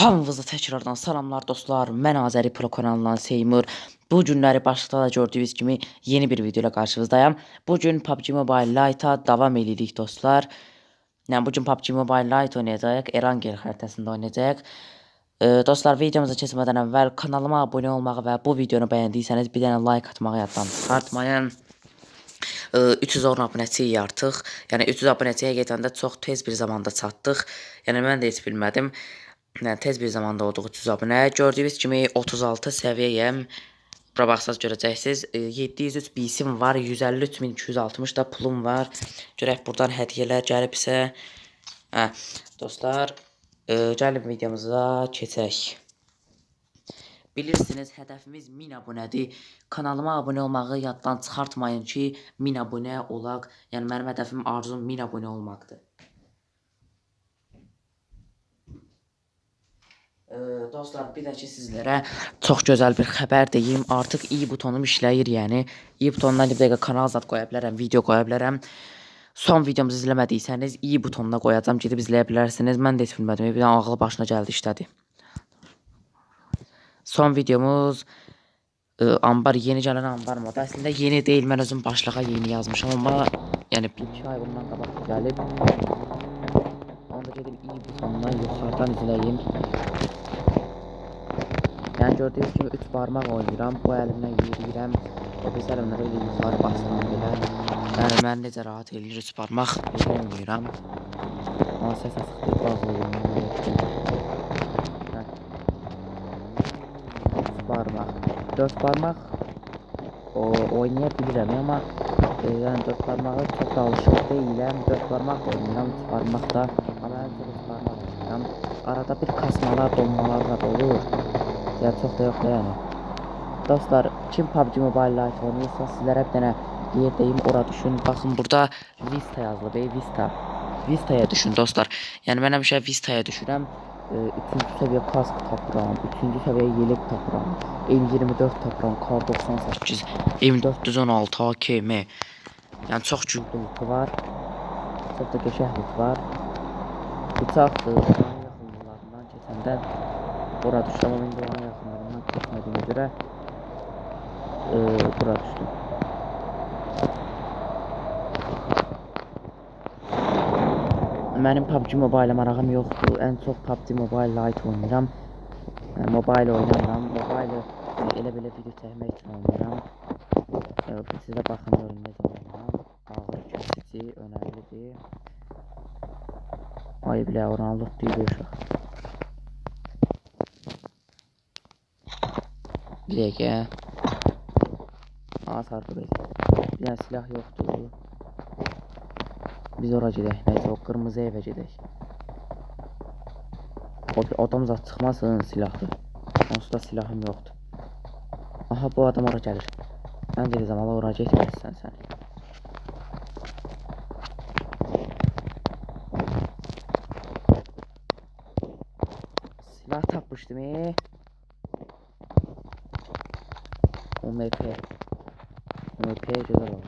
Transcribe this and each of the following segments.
Hamınıza təkrardan salamlar dostlar. Mən Azəri Pro kanalından Seymur. Bu günləri başlıqda da gördüyünüz kimi yeni bir video ilə qarşınızdayım. Bu gün PUBG Mobile Lite-a edirik dostlar. Yəni bu gün PUBG Mobile Lite oynayacağıq. Erangel xəritəsində oynayacağıq. Ee, dostlar videomuza keçmədən əvvəl kanalıma abunə olmağı və bu videonu bəyəndiysəniz bir dənə like atmağı yaddan çıxartmayın. Ee, 300 10 abunəçiyik artıq. Yəni 300 abunəçiyə gedəndə çox tez bir zamanda çatdıq. Yəni mən də heç bilmədim. Yəni tez bir zamanda olduq 300 abunə. Gördüyünüz kimi 36 səviyyəyəm. Bura baxsaz görəcəksiniz. Ee, 703 BC-im var, 153260 da pulum var. Görək buradan hədiyyələr gəlibsə. Hə, dostlar, e, gəlin videomuza keçək. Bilirsiniz hədəfimiz 1000 abunədir. Kanalıma abunə olmağı yaddan çıxartmayın ki, 1000 abunə olaq. Yəni mənim hədəfim, arzum 1000 abunə olmaqdır. Dostlar bir də ki sizlərə çox gözəl bir xəbər deyim. Artıq i butonum işləyir, yəni i butonundan bir dəqiqə kanal zad qoya bilərəm, video qoya bilərəm. Son videomuzu izləmədiysəniz i butonuna qoyacağam, gedib izləyə bilərsiniz. Mən də heç bilmədim, bir dənə ağlı başına gəldi işlədi. Son videomuz e, ambar yeni gələn ambar modu. Əslində yeni deyil, mən özüm başlığa yeni yazmışam, amma yəni 2 ay bundan qabaq gəlib. Onu da gedib i butonundan yuxarıdan izləyim. Yəni gördüyünüz kimi 3 barmaq oynayıram. Bu əlimlə yeriyirəm. O bir əlimlə də elə yuxarı basıram belə. Yəni mən necə rahat eləyir 3 barmaq belə oynayıram. Amma səs bağlayıram. Hə. Üç barmaq. 4 barmaq o oynaya bilirəm amma e, yəni 4 barmağa çox alışıq deyiləm. 4 barmaq oynayıram, 3 barmaq da. Amma ən çox 3 barmaq oynayıram. Arada bir kasmalar, donmalar da olur. Ya çox da yox da yəni. Dostlar, kim PUBG Mobile Lite oynayırsa sizlərə bir dənə yer deyim, ora düşün. Baxın burada Vista yazılıb, ey Vista. Vista'ya düşün dostlar. Yəni mən həmişə Vista'ya düşürəm. 3-cü səviyyə kask tapıram, 3-cü səviyyə yelek tapıram, M24 tapıram, Kar 98, M416 AKM. Yəni çox güclü loot var. Çox da qəşəng loot var. Bıçaqdır, yaxınlarından keçəndə bura indi onun yaxınlarından keçmədiyimə görə e, bura düşdüm. Mənim PUBG Mobile marağım yoxdur. Ən çox PUBG Mobile Lite oynayıram. Yəni mobile oynamıram. Mobile e, elə belə video çəkmək üçün oynayıram. E, sizə baxın görün necə oynayıram. Ağır kəsici, önəmlidir. Ay bilə Ronaldo deyil uşaq. Bir. Aa sarfı Bir dənə silah yoxdur. Biz ora gedək. Nəysə o qırmızı evə gedək. O adam zat çıxmasın silahlı. Onsuz da silahım yoxdur. Aha bu adam ora gəlir. Mən gedəcəm ala ora getməzsən sən. Silah tapmışdım e. UMP. UMP güzel oldu.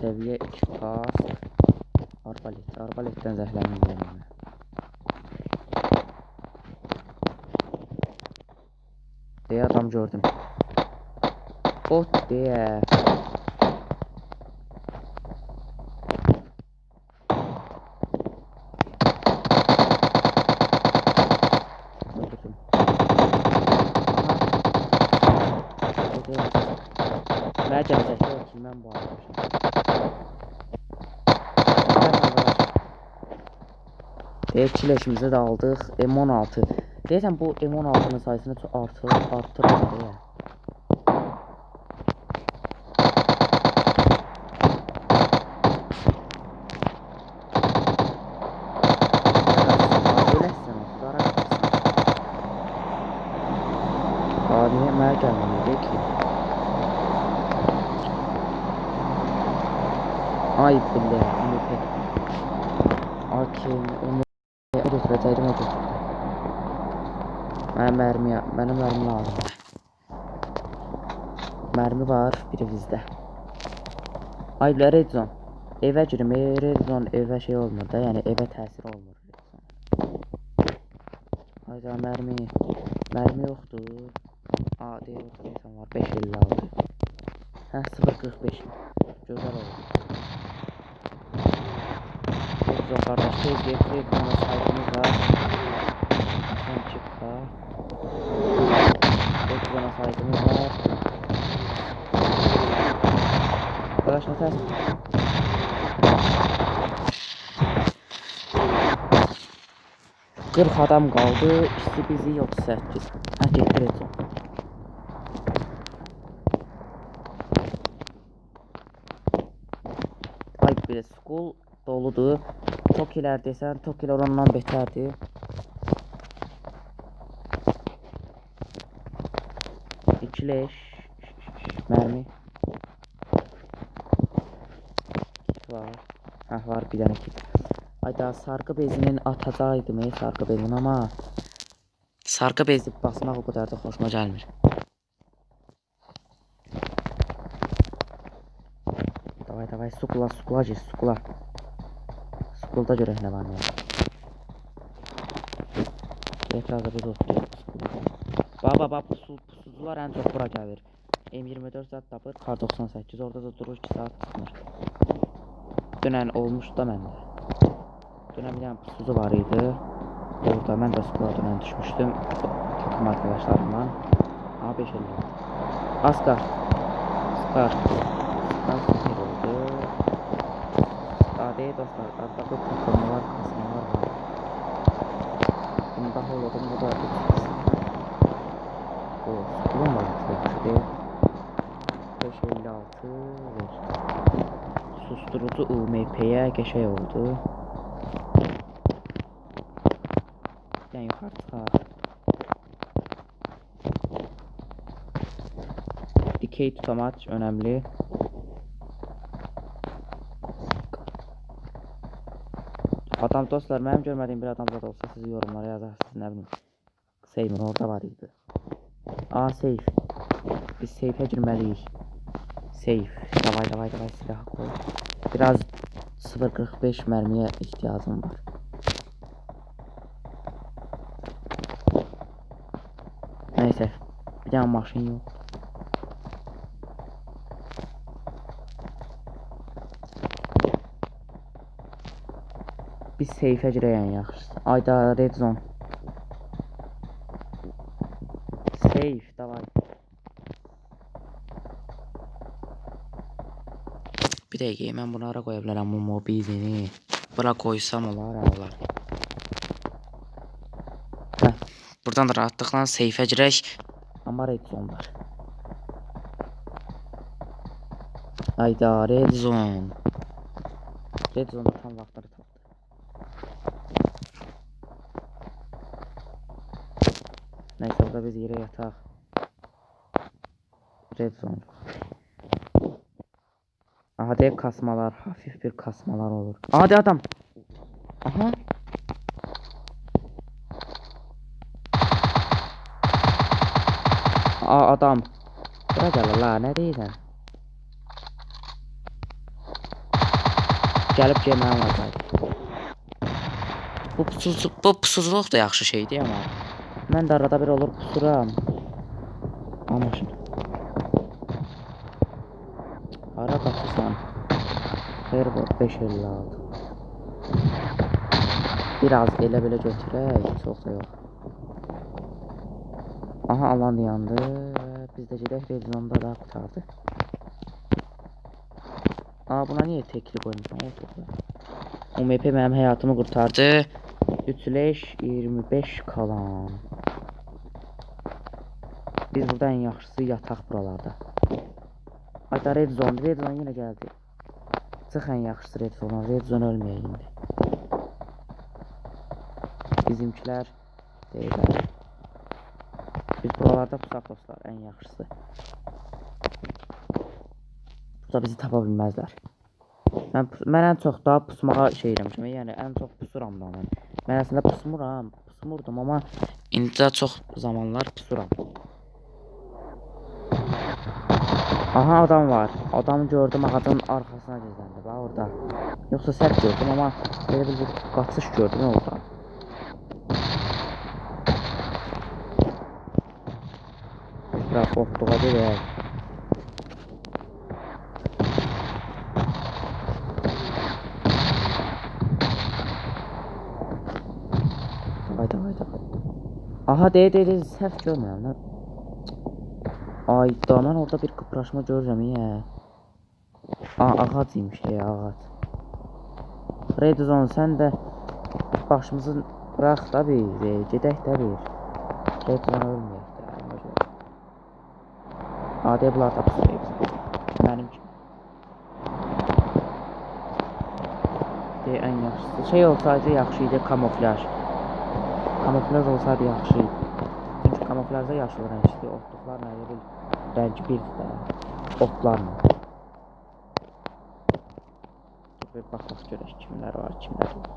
Seviye 2 kask. Arbalet. Arbaletten zəhləməyəcəm mən. Deyə adam gördüm. Bot deyə. Öldürdüm. Aha. O deyil. Mənə gələcək o ki, mən bu adammışam. Etkileşimizi de aldık. M16. Deyəsən bu M16'nın sayısını çox artır, artırır deyə. Niyə mənə gəlməyəcək? Ay billə, onu götürəcəkdim, o götürdü. Mənə mərmi, mənə mərmi lazımdır. Mərmi var, biri bizdə. Ay bilə, Redzon. Evə girim, e, red zone evə şey olmur da, yəni evə təsir olmur. Hayda mərmi. Mərmi yoxdur. A, deyir, insan var 556. Hə, 045. Gözəl oldu. Red zone qardaş, tez get, red zone saytımız var. Son çıkka. Red zone saytımız var. Arkadaş ne ters? Qırx adam qaldı, ikisi bizi yox 8. Hə, getdi red zone. Ay bir school doludur. Tokilər desən, Tokilər ondan betərdir. İkileş. Mermi. Kit var. Heh var bir tane kit. Ayda sargı bezinin atacaqdım ey sargı bezin ama sargı bezi basmaq o qədər də xoşuma gəlmir. Davay davay sukula sukula gir sukula. Görək nə var nə yox. Etrafda bir otluyor. Baba baba pusu, pusucular en çok bura gəlir. M24 zat tapır, kar 98 orada da durur 2 saat çıxmır. Dünən olmuşdu da məndə. Dünən bir dənə pusucu var idi. Orada mən də skula dünən düşmüşdüm. Takım arkadaşlarımla. A5 elli. Askar. Askar. Askar Ade dostlar, arada bu takımlar, kasmalar var. Bunda holodan bu da O, skulun var yükselmişti. 556 ver. Susturucu UMP'ye geçey oldu. Yani yukarı çıkar. Dikey tutamaç önemli. Adam dostlar benim görmediğim bir adam zaten olsa siz yorumlara yazarsınız ne bileyim. Seymour orada var idi. Aa safe. Biz safe'e girmeliyiz. Safe. Davay davay davay silah koy. Biraz 0.45 mermiye ihtiyacım var. Neyse. Bir tane maşın yok. Biz safe'e girəyən yaxşısı. Ayda red zone. Safe, davay. Bir dəqiqə, mən bunu ara qoya bilərəm bu mobizini. Bura qoysam olar, olar. Hə, buradan da rahatlıqla seyfə girək. Amma red zone var. Ayda red zone. Red zone tam vaxtları Neyse burada biz yere yatak. Red zone. Dev kasmalar, hafif bir kasmalar olur. Hadi adam. Aha. Aa adam. Bura gəl la, nə deyirsən? Gəlib lazım. Bu pusucu, bu pusuculuq da yaxşı şeydir amma. Mən də arada bir olur pusuram. Aa maşın. Hara qaçırsan? Airboard 556. Biraz elə belə götürək, çox da yox. Aha alan yandı. Biz də gedək Rezonda da qutardı. Aa buna niyə tekli qoymuşam? O. UMP mənim həyatımı qurtardı. 3 leş 25 kalan. Biz burada en yaxşısı yataq buralarda. Ayda red zone, red zone yenə gəldi. Çıx en yaxşısı red zone, red zone ölməyə indi. Bizimkilər deyirlər. Biz buralarda pusaq dostlar, en yaxşısı. Burada bizi tapa bilməzlər. Mən, mən ən çox da pusmağa şey eləmişəm. Yəni ən çox pusuram da mən. Mən əslində pusmuram, pusmurdum amma indi çox zamanlar pusuram. Aha adam var. Adamı gördüm ağacın arkasına gizlendi. Bak orada. Yoksa sert gördüm ama böyle bir kaçış gördüm orada. Biraz korktuğa değil. Hayda hayda. Aha de de de səhv görmürəm lan. Ay da mən orada bir kıpraşma görürəm ya. Aa ağac imiş ya ağac. Red Zone sən də başımızı bırax da bir, gedək də bir. Red Zone ölməyək də. bunlar da pis Mənim. De ən yaxşısı. Şey olsaydı yaxşı idi kamuflaj. Kamuflaj olsaydı yaxşı. Kamuflajda yaşıl rəngli otluqlarla bil rəng birdir də. Otlarla. Bir baxaq görək kimlər var, kimlər yox.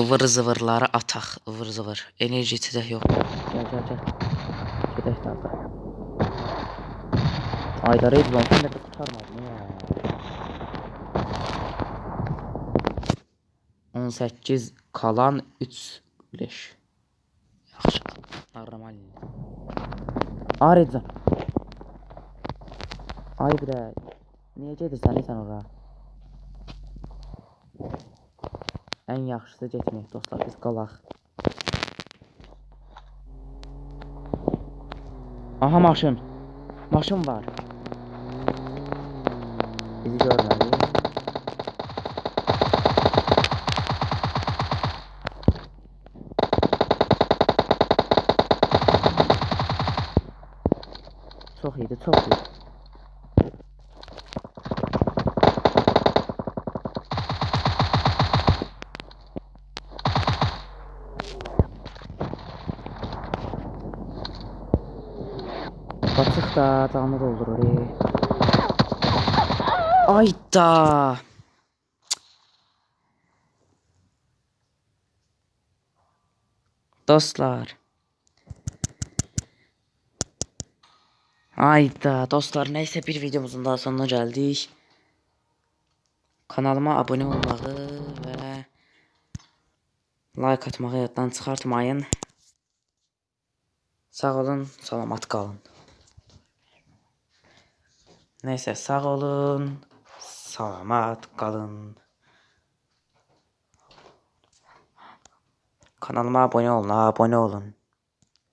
ıvır zıvırları ataq, ıvır zıvır. Enerjisi də yox. Gəl, gəl, gəl. Gedək də. Ayda Red Zone sən də bir qurtarmadın ya. 18 kalan 3 leş. Yaxşı. Normal. Zone. Ay bre. Niyə gedirsən sən ora? Ən yaxşısı getmək dostlar, biz qalaq. Aha maşın. Maşın var. Bizi görmədi. Çox idi, çox idi. Batıq da canlı doldurur. ey. Ayda. Dostlar. Ayda dostlar neyse bir videomuzun daha sonuna geldik. Kanalıma abone olmağı ve like atmağı yaddan çıxartmayın. Sağ olun, salamat qalın. Neyse sağ olun, salamat qalın. Kanalıma abone olun, abone olun.